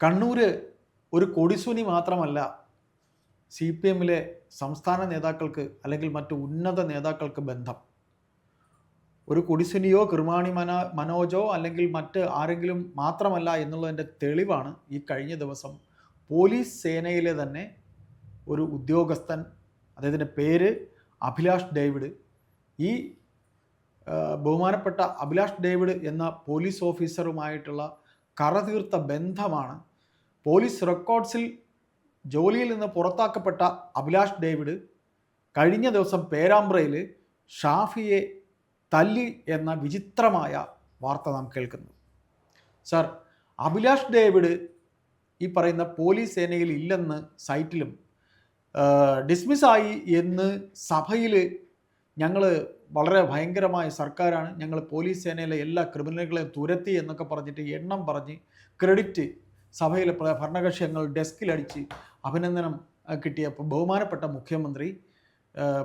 കണ്ണൂർ ഒരു കൊടിസുനി മാത്രമല്ല C P എമ്മിലെ സംസ്ഥാന നേതാക്കൾക്ക് അല്ലെങ്കിൽ മറ്റ് ഉന്നത നേതാക്കൾക്ക് ബന്ധം. ഒരു കൊടിസുനിയോ കൃമാണി മന മനോജോ അല്ലെങ്കിൽ മറ്റ് ആരെങ്കിലും മാത്രമല്ല എന്നുള്ളതിന്റെ തെളിവാണ് ഈ കഴിഞ്ഞ ദിവസം പോലീസ് സേനയിലെ തന്നെ ഒരു ഉദ്യോഗസ്ഥൻ അദ്ദേഹത്തിന്റെ പേര് അഭിലാഷ് ഡേവിഡ്. ഈ ബഹുമാനപ്പെട്ട അഭിലാഷ് ഡേവിഡ് എന്ന പോലീസ് ഓഫീസറുമായിട്ടുള്ള കറതീർത്ത ബന്ധമാണ് പോലീസ് റെക്കോർഡ്സിൽ ജോലിയിൽ നിന്ന് പുറത്താക്കപ്പെട്ട അഭിലാഷ് ഡേവിഡ് കഴിഞ്ഞ ദിവസം പേരാമ്പ്രയിൽ ഷാഫിയെ തല്ലി എന്ന വിചിത്രമായ വാർത്ത നാം കേൾക്കുന്നു. സർ അഭിലാഷ് ഡേവിഡ് ഈ പറയുന്ന പോലീസ് സേനയിൽ ഇല്ലെന്ന് സൈറ്റിലും ഡിസ്മിസ്സായി എന്ന് സഭയിൽ ഞങ്ങൾ വളരെ ഭയങ്കരമായ സർക്കാരാണ്. ഞങ്ങൾ പോലീസ് സേനയിലെ എല്ലാ ക്രിമിനലുകളെയും തുരത്തി എന്നൊക്കെ പറഞ്ഞിട്ട് എണ്ണം പറഞ്ഞ് ക്രെഡിറ്റ് സഭയിലെ ഭരണകക്ഷി അംഗങ്ങൾ ഡെസ്കിലടിച്ച് അഭിനന്ദനം കിട്ടിയപ്പോൾ ബഹുമാനപ്പെട്ട മുഖ്യമന്ത്രി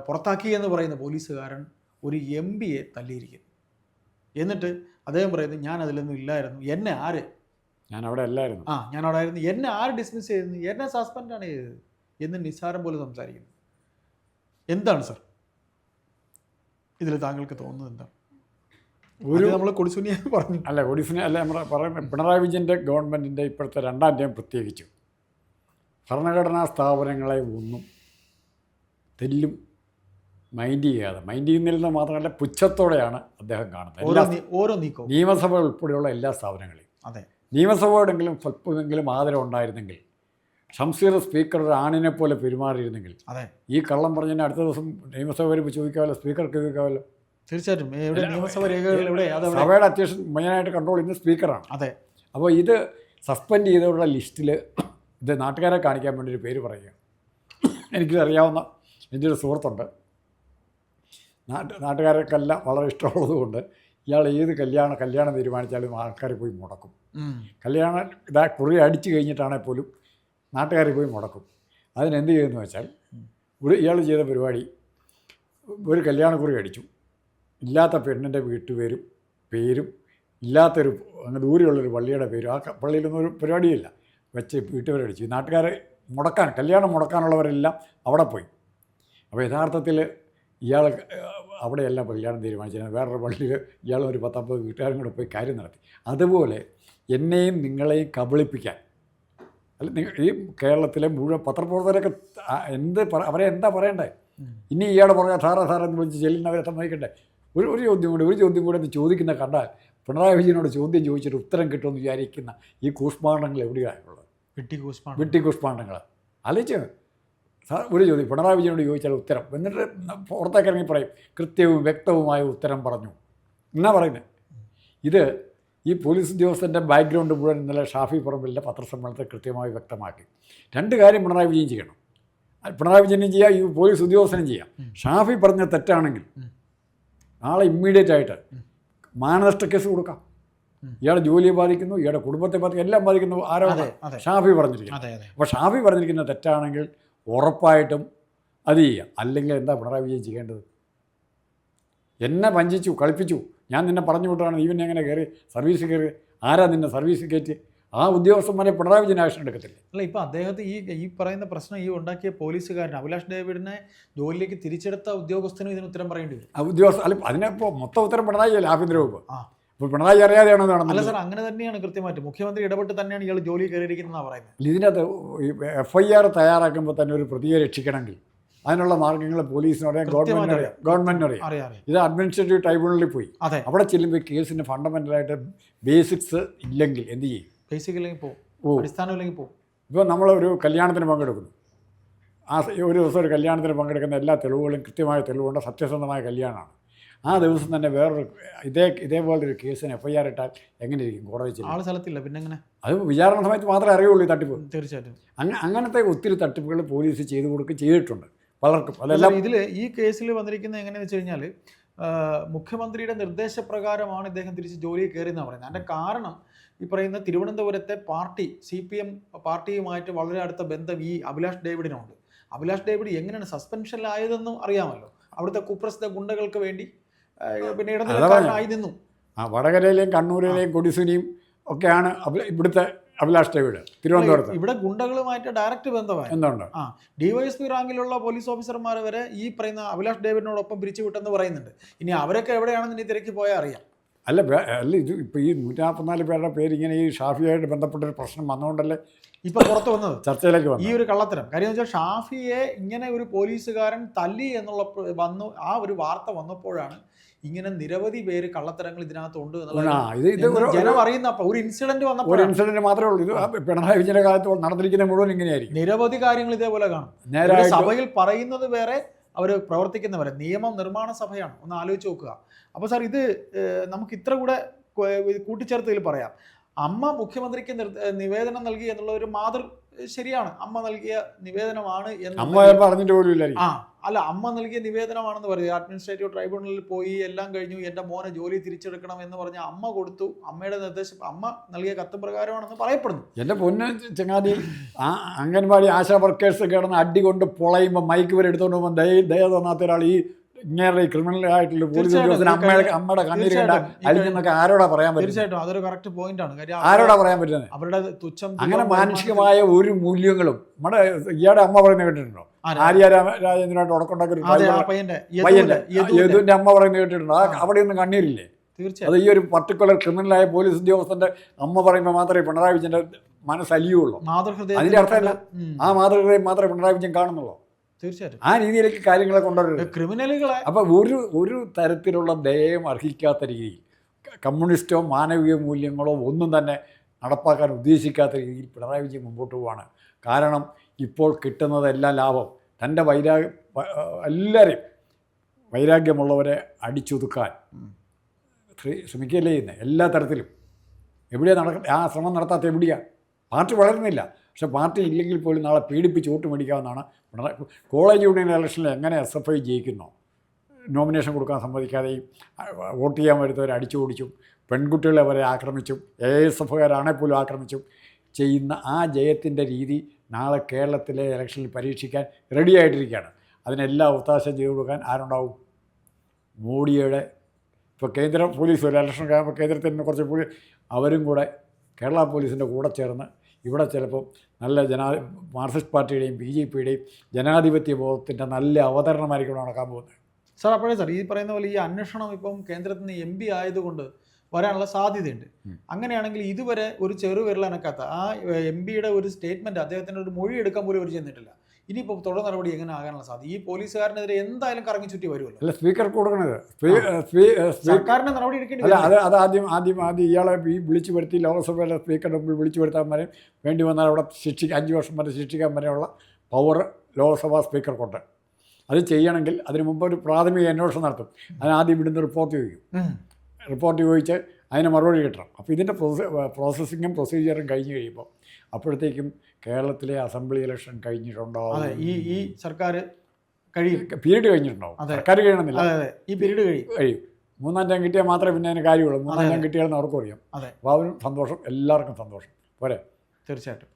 പുറത്താക്കി എന്ന് പറയുന്ന പോലീസുകാരൻ ഒരു എം പിയെ തല്ലിയിരിക്കുന്നു എന്നിട്ട് അദ്ദേഹം പറയുന്നത് ഞാൻ അതിലൊന്നും ഇല്ലായിരുന്നു. എന്നെ ആര്? ഞാൻ അവിടെ അല്ലായിരുന്നു. ആ ഞാൻ അവിടെ ആയിരുന്നു എന്നെ ആര് ഡിസ്മിസ് ചെയ്തിരുന്നു എന്നെ സസ്പെൻഡാണ് ചെയ്തത് എന്ന് നിസ്സാരം പോലെ സംസാരിക്കുന്നു. എന്താണ് സർ ഇതിൽ താങ്കൾക്ക് തോന്നുന്നത് എന്താണ്? ഒരു നമ്മൾ കൊടിസുനിയെ പറഞ്ഞു. അല്ല കൊടിസുനി അല്ല നമ്മുടെ പറയുന്നത് പിണറായി വിജയന്റെ ഗവൺമെന്റിന്റെ ഇപ്പോഴത്തെ രണ്ടാം ടൈം പ്രത്യേകിച്ചും. ഭരണഘടനാ സ്ഥാപനങ്ങളെ ഒന്നും തെല്ലും മൈൻഡ് ചെയ്യാതെ മൈൻഡ് ചെയ്യുന്നില്ലെന്ന് മാത്രമല്ല പുച്ഛത്തോടെയാണ് അദ്ദേഹം കാണുന്നത്. ഓരോ എല്ലാ നീ- ഓരോ നീക്കവും. നിയമസഭ ഉൾപ്പെടെയുള്ള എല്ലാ സ്ഥാപനങ്ങളെയും. അതെ. നിയമസഭയോടെങ്കിലും സ്വല്പമെങ്കിലും ആദരം ഉണ്ടായിരുന്നെങ്കിൽ ഷംസീർ സ്പീക്കർ ഒരു ആണിനെ പോലെ പെരുമാറിയിരുന്നെങ്കിൽ അതെ. ഈ കള്ളം പറഞ്ഞതിന് അടുത്ത ദിവസം നിയമസഭ വരുമ്പോൾ ചോദിക്കാമല്ലോ സ്പീക്കർക്ക് ചോദിക്കാമല്ലോ. തീർച്ചയായിട്ടും. നിയമസഭ രേഖകൾ എവിടെ? അതെവിടെ? സഭയുടെ അത്യാവശ്യം മെയിനായിട്ട് കൺട്രോൾ ചെയ്യുന്ന സ്പീക്കറാണ് അതെ. അപ്പോൾ ഇത് സസ്പെൻഡ് ചെയ്തവരുടെ ലിസ്റ്റിൽ ഇത് നാട്ടുകാരെ കാണിക്കാൻ വേണ്ടി ഒരു പേര് പറയുക. എനിക്കിത് അറിയാവുന്ന എന്റെ ഒരു സുഹൃത്തുണ്ട്. നാട്ട് നാട്ടുകാർക്കെല്ലാം വളരെ ഇഷ്ടമുള്ളതുകൊണ്ട് ഇയാൾ ഏത് കല്യാണം കല്യാണം തീരുമാനിച്ചാലും ആൾക്കാർ പോയി മുടക്കും. കല്യാണ കല്യാണം ഇതാ കുറി അടിച്ചു കഴിഞ്ഞിട്ടാണെങ്കിൽ പോലും നാട്ടുകാർ പോയി മുടക്കും. അതിനെന്ത് ചെയ്യുമെന്ന് വെച്ചാൽ ഒരു ഇയാൾ ചെയ്ത പരിപാടി ഒരു കല്യാണക്കുറി അടിച്ചു. ഇല്ലാത്ത പെണ്ണിന്റെ വീട്ടുപേരും പേരും ഇല്ലാത്തൊരു അങ്ങ് ദൂരെയുള്ളൊരു പള്ളിയുടെ പേരും ആ പള്ളിയിലൊന്നും ഒരു പരിപാടിയില്ല. വെച്ച് വീട്ടുപേരടിച്ചു നാട്ടുകാരെ മുടക്കാൻ കല്യാണം മുടക്കാനുള്ളവരെല്ലാം അവിടെ പോയി. അപ്പോൾ യഥാർത്ഥത്തിൽ ഇയാൾ അവിടെയല്ല കല്യാണം തീരുമാനിച്ചത് വേറൊരു പള്ളിയിൽ ഇയാൾ ഒരു പത്തമ്പത് വീട്ടുകാരും കൂടെ പോയി കാര്യം നടത്തി. അതുപോലെ എന്നെയും നിങ്ങളെയും കബളിപ്പിക്കാൻ. അല്ല നിങ്ങൾ ഈ കേരളത്തിലെ മുഴുവൻ പത്രപ്രവർത്തകരൊക്കെ എന്ത് പറ- അവരെ എന്താ പറയണ്ടേ? ഇനി ഇയാൾ പുറകെ സാറാ സാറെന്ന് വിളിച്ച് ചെല്ലുന്നവരെ സമ്മതിക്കണ്ടേ? ഒരു ഒരു ചോദ്യം കൂടി ഒരു ചോദ്യം കൂടെ എന്ന് ചോദിക്കുന്ന കണ്ടാൽ പിണറായി വിജയനോട് ചോദ്യം ചോദിച്ചിട്ട് ഉത്തരം കിട്ടുമെന്ന് വിചാരിക്കുന്ന ഈ കൂഷ്മാണ്ഡങ്ങൾ എവിടെയാണുള്ളത് വെട്ടി കൂസ്മാണ് വെട്ടി കൂഷ്മാണ്ഡങ്ങൾ ആലോചിച്ച്. സാർ ഒരു ചോദ്യം. പിണറായി വിജയനോട് ചോദിച്ചാൽ ഉത്തരം. എന്നിട്ട് പുറത്തേക്ക് ഇറങ്ങി പറയും. കൃത്യവും വ്യക്തവുമായ ഉത്തരം പറഞ്ഞു. എന്നാ പറയുന്നത്? ഇത് ഈ പോലീസ് ഉദ്യോഗസ്ഥന്റെ ബാക്ക്ഗ്രൗണ്ട് മുഴുവൻ ഇന്നലെ ഷാഫി പറമ്പിലിന്റെ പത്രസമ്മേളനത്തെ കൃത്യമായി വ്യക്തമാക്കി. രണ്ട് കാര്യം പിണറായി വിജയൻ ചെയ്യണം. പിണറായി വിജയനും ചെയ്യാം ഈ പോലീസ് ഉദ്യോഗസ്ഥനും ചെയ്യാം. ഷാഫി പറഞ്ഞ തെറ്റാണെങ്കിൽ. നാളെ ഇമ്മീഡിയറ്റ് ആയിട്ട് മാനനഷ്ട കേസ് കൊടുക്കാം. ഇയാളെ ജോലിയെ ബാധിക്കുന്നു ഇയാളുടെ കുടുംബത്തെ ബാധിക്കുന്നു എല്ലാം ബാധിക്കുന്നു ആരോ ഷാഫി പറഞ്ഞിരിക്കുന്നു. അപ്പോൾ ഷാഫി പറഞ്ഞിരിക്കുന്ന തെറ്റാണെങ്കിൽ ഉറപ്പായിട്ടും അത് ചെയ്യുക അല്ലെങ്കിൽ എന്താ പിണറായി വിജയൻ ചെയ്യേണ്ടത്? എന്നെ വഞ്ചിച്ചു കളിപ്പിച്ചു. ഞാൻ നിന്നെ പറഞ്ഞു വിട്ടാണ് നീ പിന്നെ എങ്ങനെ കയറി സർവീസ് കയറി? ആരാ നിന്നെ സർവീസ് കയറ്റി ആ ഉദ്യോഗസ്ഥന്മാരെ പിണറായി വിജയൻ ആക്ഷൻ എടുക്കത്തില്ല. അല്ല ഇപ്പം അദ്ദേഹത്തെ ഈ ഈ പറയുന്ന പ്രശ്നം ഈ ഉണ്ടാക്കിയ പോലീസുകാരൻ അഭിലാഷ് ഡേവിഡിനെ ജോലിയിലേക്ക് തിരിച്ചെടുത്ത ഉദ്യോഗസ്ഥനും ഇതിന് ഉത്തരം പറയേണ്ടി വരും. ആ ഉദ്യോഗസ്ഥ അല്ല അതിനിപ്പോൾ മൊത്തം ഉത്തരം പിണറായി അല്ലേ ആഭ്യന്തര വകുപ്പ്. ആ. അപ്പോൾ പിണറായി അറിയാതെയാണോ അല്ല നടന്നത്? സാർ അങ്ങനെ തന്നെയാണ് കൃത്യമായിട്ട്. മുഖ്യമന്ത്രി ഇടപെട്ട് തന്നെയാണ് ഇയാൾ ജോലി കയറിയിരിക്കുന്നതാണ് പറയുന്നത്. ഇതിനകത്ത് എഫ് ഐ ആർ തയ്യാറാക്കുമ്പോൾ തന്നെ ഒരു പ്രതിയെ രക്ഷിക്കണമെങ്കിൽ അതിനുള്ള മാർഗങ്ങൾ കൃത്യമായിട്ട് ഗവൺമെന്റ് അറിയാം. ഗവൺമെന്റിന് അറിയാം. അറിയാം അറിയാം. ഇത് അഡ്മിനിസ്ട്രേറ്റീവ് ട്രൈബ്യൂണലിൽ പോയി. അതെ. അവിടെ ചെല്ലുമ്പോൾ കേസിന് ഫണ്ടമെന്റലായിട്ട് ബേസിക്സ് ഇല്ലെങ്കിൽ എന്ത് ചെയ്യും? ബേസിക് അല്ലെങ്കിൽ പോകും. അടിസ്ഥാനം ഇല്ലെങ്കിൽ പോകും. ഇപ്പോൾ നമ്മളൊരു കല്യാണത്തിന് പങ്കെടുക്കുന്നു. ആ ഒരു ദിവസം ഒരു കല്യാണത്തിന് പങ്കെടുക്കുന്ന എല്ലാ തെളിവുകളും കൃത്യമായ തെളിവുകൊണ്ട് സത്യസന്ധമായ കല്യാണമാണ്. ആ ദിവസം തന്നെ വേറൊരു ഇതേ ഇതേപോലെ ഒരു കേസിന് എഫ് ഐ ആർ ഇട്ടാൽ എങ്ങനെ ഇരിക്കും കോടതി ആൾ സ്ഥലത്തില്ല പിന്നെ എങ്ങനെ അത് വിചാരണ സമയത്ത് മാത്രമേ അറിയുള്ളൂ ഈ തട്ടിപ്പ്. തീർച്ചയായിട്ടും. അങ്ങനെ അങ്ങനത്തെ ഒത്തിരി തട്ടിപ്പുകൾ പോലീസ് ചെയ്തു കൊടുക്കുകയും ചെയ്തിട്ടുണ്ട്. പലർക്കും. അതെല്ലാം ഇതിൽ ഈ കേസിൽ വന്നിരിക്കുന്നത് എങ്ങനെയാണെന്ന് വെച്ച് കഴിഞ്ഞാൽ മുഖ്യമന്ത്രിയുടെ നിർദ്ദേശപ്രകാരമാണ് ഇദ്ദേഹം തിരിച്ച് ജോലിയിൽ കയറിയെന്നാണ് പറയുന്നത്. അതിന്റെ കാരണം ഈ പറയുന്ന തിരുവനന്തപുരത്തെ പാർട്ടി സി പി എം പാർട്ടിയുമായിട്ട് വളരെ അടുത്ത ബന്ധം ഈ അഭിലാഷ് ഡേവിഡിനുണ്ട്. അഭിലാഷ് ഡേവിഡ് എങ്ങനെയാണ് സസ്പെൻഷനിലായതെന്നും അറിയാമല്ലോ. അവിടുത്തെ കുപ്രസിദ്ധ ഗുണ്ടകൾക്ക് വേണ്ടി പിന്നെ ഇടനിലക്കാരനായി നിന്നു. ആ വടകരയിലെയും കണ്ണൂരിലെയും കൊടിസുനിയും ഒക്കെയാണ് ഇവിടുത്തെ അഭിലാഷ് ഡേവിഡ് തിരുവനന്തപുരത്ത്. ഇവിടെ ഗുണ്ടകളുമായിട്ട് ഡയറക്റ്റ് ബന്ധമായി. എന്തുണ്ട് ആ ഡിവൈഎസ്പി റാങ്കിലുള്ള പോലീസ് ഓഫീസർമാർ വരെ ഈ പറയുന്ന അഭിലാഷ് ഡേവിഡിനോടൊപ്പം പിരിച്ചുവിട്ടെന്ന് പറയുന്നുണ്ട്. ഇനി അവരൊക്കെ എവിടെയാണെന്ന് ഇനി തിരക്കി പോയാൽ അറിയാം. അല്ല അല്ല ഇത് ഇപ്പോൾ ഈ നൂറ്റി നാൽപ്പത്തിനാല് പേരുടെ പേര് ഇങ്ങനെ ഈ ഷാഫിയായിട്ട് ബന്ധപ്പെട്ടൊരു പ്രശ്നം വന്നുകൊണ്ടല്ലേ ഇപ്പൊ പുറത്തു വന്നത്? ചർച്ചയിലേക്ക് ഈ ഒരു കള്ളത്തരം. കാര്യം വെച്ചാൽ ഷാഫിയെ ഇങ്ങനെ ഒരു പോലീസുകാരൻ തല്ലി എന്നുള്ള വന്നു ആ ഒരു വാർത്ത വന്നപ്പോഴാണ് ഇങ്ങനെ നിരവധി പേര് കള്ളത്തരങ്ങൾ ഇതിനകത്തുണ്ട് ഒരു ജനം അറിയുന്ന ഒരു ഇൻസിഡന്റ് ഒരു ഇൻസിഡന്റ് മാത്രമേ ഉള്ളൂ. ഇത് പിണറായി വിജയന്റെ കാലത്ത് നടന്നിരിക്കുന്ന മുഴുവൻ ഇങ്ങനെയായിരിക്കും. നിരവധി കാര്യങ്ങൾ ഇതേപോലെ കാണും. ഒരു സഭയിൽ പറയുന്നത് വേറെ അവർ പ്രവർത്തിക്കുന്നവരെ നിയമ നിർമ്മാണ സഭയാണ്. ഒന്ന് ആലോചിച്ച് നോക്കുക. അപ്പോൾ സാർ ഇത് നമുക്ക് ഇത്ര കൂടെ കൂട്ടിച്ചേർത്തതിൽ പറയാം. അമ്മ മുഖ്യമന്ത്രിക്ക് നിവേദനം നൽകി എന്നുള്ള ഒരു മാതൃ ശരിയാണ്. അമ്മ നൽകിയ നിവേദനമാണ് എന്ന് പോലും ആ അല്ല അമ്മ നൽകിയ നിവേദനമാണെന്ന് പറയുക. അഡ്മിനിസ്ട്രേറ്റീവ് ട്രൈബ്യൂണലിൽ പോയി എല്ലാം കഴിഞ്ഞു. എന്റെ മോനെ ജോലി തിരിച്ചെടുക്കണം എന്ന് പറഞ്ഞ അമ്മ കൊടുത്തു. അമ്മയുടെ നിർദ്ദേശം അമ്മ നൽകിയ കത്ത് പ്രകാരമാണെന്ന് പറയപ്പെടുന്നു. എന്റെ പൊന്ന് ചങ്ങാതി ആ അംഗൻവാടി ആശാ വർക്കേഴ്സ് കിടന്ന് അടി കൊണ്ട് പൊളയുമ്പോൾ മൈക്ക് വരെ എടുത്തുകൊണ്ട് പോകുമ്പോൾ ദയ ദയ തോന്നാത്ത ഒരാൾ ഈ ഇങ്ങനെ ഈ ക്രിമിനൽ ആയിട്ടുള്ള പോലീസ്. ഉദ്യോഗസ്ഥന് അമ്മയുടെ അമ്മയുടെ കണ്ണീര് കണ്ട തീർച്ചയായിട്ടും. ആരോടാ പറയാൻ പറ്റും തീർച്ചയായിട്ടും. അതൊരു കറക്റ്റ് പോയിന്റ് ആണ്. കാര്യം ആരോടാ പറയാൻ പറ്റുന്നത്? അവരുടെ തുച്ഛം അങ്ങനെ മാനുഷികമായ ഒരു മൂല്യങ്ങളും നമ്മുടെ ഇയാടെ അമ്മ പറയുന്നത് കേട്ടിട്ടുണ്ടോ? ആരാ? ആര്യ രാജേന്ദ്രനായിട്ട് ഉടക്കുണ്ടാക്കി യദുവിന്റെ- അമ്മ പറയുന്നത് കേട്ടിട്ടുണ്ടോ? അവിടെ ഒന്നും അവിടെയൊന്നും കണ്ണീരില്ലേ? തീർച്ചയായും. അത് ഈ ഒരു പർട്ടിക്കുലർ ക്രിമിനലായ പോലീസ് ഉദ്യോഗസ്ഥന്റെ അമ്മ പറയുമ്പോൾ മാത്രമേ പിണറായി വിജയന്റെ മനസ്സലിയുള്ളൂ. മാതൃഹൃദയം അതിന്റെ അർത്ഥമല്ല. ആ മാതൃകയും മാത്രമേ പിണറായി വിജയൻ കാണുന്നുള്ളൂ. തീർച്ചയായിട്ടും. ആ രീതിയിലേക്ക് കാര്യങ്ങളെ കൊണ്ടുവരരുത്. ക്രിമിനലുകളെ അപ്പോൾ ഒരു ഒരു തരത്തിലുള്ള ദയം അർഹിക്കാത്ത രീതിയിൽ കമ്മ്യൂണിസ്റ്റോ മാനവിക മൂല്യങ്ങളോ ഒന്നും തന്നെ നടപ്പാക്കാൻ ഉദ്ദേശിക്കാത്ത രീതിയിൽ പിണറായി വിജയൻ മുമ്പോട്ട് പോവാണ്. കാരണം ഇപ്പോൾ കിട്ടുന്നതെല്ലാം ലാഭം. തന്റെ വൈരാഗ്യ എല്ലാവരെയും വൈരാഗ്യമുള്ളവരെ അടിച്ചൊതുക്കാൻ. ശ്രമിക്കുകയല്ലേ ചെയ്യുന്നത് എല്ലാ തരത്തിലും. എവിടെയാണ് നടക്കുന്നത് ആ ശ്രമം നടത്താത്ത എവിടെയാണ് പാർട്ടി വളരുന്നില്ല. പക്ഷെ പാർട്ടി ഇല്ലെങ്കിൽ പോലും നാളെ പീഡിപ്പിച്ച് വോട്ട് മേടിക്കാമെന്നാണ് പിണറായി കോളേജ് യൂണിയൻ ഇലക്ഷനിൽ എങ്ങനെ എസ് എഫ് ഐ ജയിക്കുന്നു? നോമിനേഷൻ കൊടുക്കാൻ സമ്മതിക്കാതെയും വോട്ട് ചെയ്യാൻ വരുന്നവരെ അടിച്ചു ഓടിച്ചും പെൺകുട്ടികളെ വരെ ആക്രമിച്ചും എ എസ് എഫുകാരാണെങ്കിൽ പോലും ആക്രമിച്ചും ചെയ്യുന്ന ആ ജയത്തിന്റെ രീതി നാളെ കേരളത്തിലെ ഇലക്ഷനിൽ പരീക്ഷിക്കാൻ റെഡിയായിട്ടിരിക്കുകയാണ്. അതിനെല്ലാം ഒത്താശ ചെയ്തു കൊടുക്കാൻ ആരുണ്ടാവും? മോഡിയുടെ ഇപ്പോൾ കേന്ദ്ര പോലീസ് ഒരു ഇലക്ഷൻ കഴിയുമ്പോൾ കേന്ദ്രത്തിൽ നിന്ന് കുറച്ച് പോലീസ് അവരും കൂടെ കേരള പോലീസിന്റെ കൂടെ ചേർന്ന് ഇവിടെ ചിലപ്പോൾ നല്ല ജനാ മാർക്സിസ്റ്റ് പാർട്ടിയുടെയും ബി ജെ പിയുടെയും ജനാധിപത്യ ബോധത്തിന്റെ നല്ല അവതരണമായിരിക്കും ഇവിടെ നടക്കാൻ പോകുന്നത്. സാർ അപ്പോഴേ സാർ ഈ പറയുന്ന പോലെ ഈ അന്വേഷണം ഇപ്പം കേന്ദ്രത്തിൽ നിന്ന് എം പി ആയതുകൊണ്ട് വരാനുള്ള സാധ്യതയുണ്ട്. അങ്ങനെയാണെങ്കിൽ ഇതുവരെ ഒരു ചെറുവിരലനക്കാത്ത ആ എം പിയുടെ ഒരു സ്റ്റേറ്റ്മെന്റ് അദ്ദേഹത്തിന്റെ ഒരു മൊഴി എടുക്കാൻ പോലും അവർ ചെന്നിട്ടില്ല ഇനിയിപ്പോൾ തുടർ നടപടി എങ്ങനെ ആകാനുള്ള സാധ്യത? ഈ പോലീസുകാരനെതിരെ എന്തായാലും കറങ്ങി ചുറ്റി വരുമല്ലോ. അല്ല സ്പീക്കർക്ക് കൊടുക്കണത്. സ്പീ- സ്പീ- സ്പീ- സർക്കാരിന്റെ നടപടി എടുക്കേണ്ടി അല്ല അത് അത് ആദ്യം ആദ്യം ആദ്യം ഇയാളെ ഈ വിളിച്ചു വരുത്തി ലോകസഭയിലെ സ്പീക്കറുടെ മുമ്പിൽ വിളിച്ചു വരുത്താൻ വരെ വേണ്ടി വന്നാൽ അവിടെ ശിക്ഷിക്കാൻ അഞ്ച് വർഷം വരെ ശിക്ഷിക്കാൻ വരെയുള്ള പവർ ലോക്സഭാ സ്പീക്കർക്കുണ്ട്. അത് ചെയ്യണമെങ്കിൽ അതിന് മുമ്പ് ഒരു പ്രാഥമിക അന്വേഷണം നടത്തും. അതിനാദ്യം ഇവിടുന്ന് റിപ്പോർട്ട് ചോദിക്കും. റിപ്പോർട്ട് ചോദിച്ച് അതിന് മറുപടി കിട്ടണം. അപ്പോൾ ഇതിന്റെ പ്രോസ പ്രോസസ്സിങ്ങും പ്രൊസീജിയറും കഴിഞ്ഞ് കഴിയുമ്പോൾ അപ്പോഴത്തേക്കും കേരളത്തിലെ അസംബ്ലി ഇലക്ഷൻ കഴിഞ്ഞിട്ടുണ്ടോ അതെ ഈ ഈ സർക്കാർ കഴിയും. പീരീഡ് കഴിഞ്ഞിട്ടുണ്ടാവും. സർക്കാർ കഴിയണമെന്നില്ല. ഈ പീരീഡ് കഴിയും. കഴിയും. മൂന്നാം ടൈം കിട്ടിയാൽ മാത്രമേ പിന്നെ അതിന് കാര്യമുള്ളൂ. മൂന്നാം ടൈം കിട്ടിയാലെന്ന് അവർക്കും അറിയാം. അതെ. അപ്പോൾ അവരും സന്തോഷം. എല്ലാവർക്കും സന്തോഷം. പോരെ? തീർച്ചയായിട്ടും.